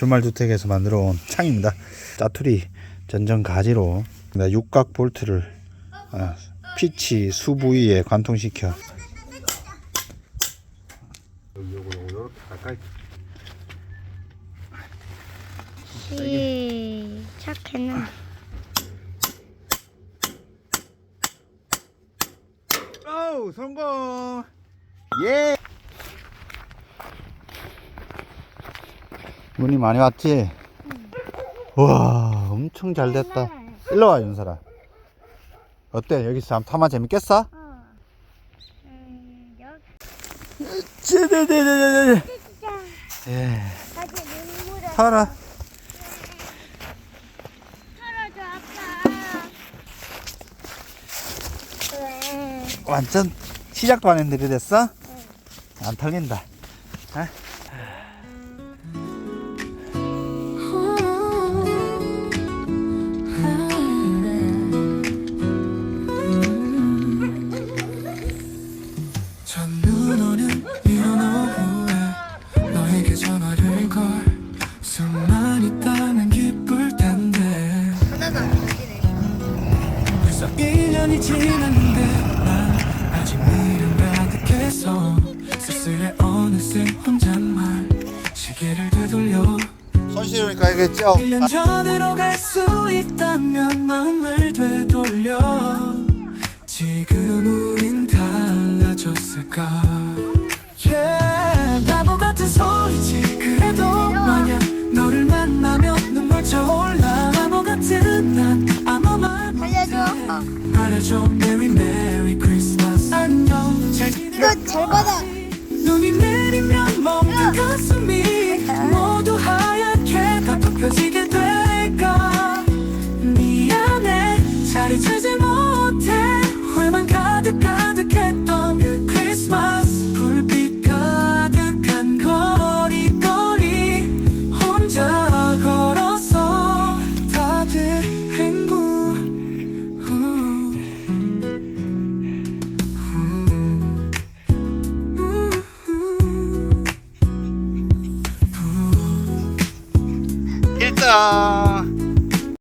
주말주택에서 만들어 온 창입니다. 짜투리 전전 가지로 네, 육각 볼트를 아, 피치 수 부위에 관통시켜. 어우 성공! 예 눈이 많이 왔지? 와 엄청 잘 됐다 일로 와 윤설아 어때 여기서 한번 타마 재밌겠어? 어. 음, 여기 예 다시 눈물을 타라 털어줘 아빠 왜? 완전 시작도 안 했는데 됐어? 안 털린다 어? 첫눈 오는 이른 오후에 너에게 전화를 걸. 수만 있다면 기쁠 텐데. 하나도 안 터지네. 벌써 1년이 지났는데 난 아직 미련 가득해서 쓸쓸해 어느새 혼잣말 시계를 되돌려. 손 시려니까 알겠죠? 1년 전으로 갈 수 있다면 마음을 되돌려 달라졌을까? Yeah, 바보 같은 소리지. 그래도 만약 너를 만나면 눈물 저올라. 바보 같은 난 아무 말 못해. 말해줘. 메리 메리 크리스마스 안녕. 잘 지내 이거 잘 받아. 눈이 내리면 멍든 가슴이 모두 하얗게 다 덮여지게 될까? 미안해. 자리 찾지 일단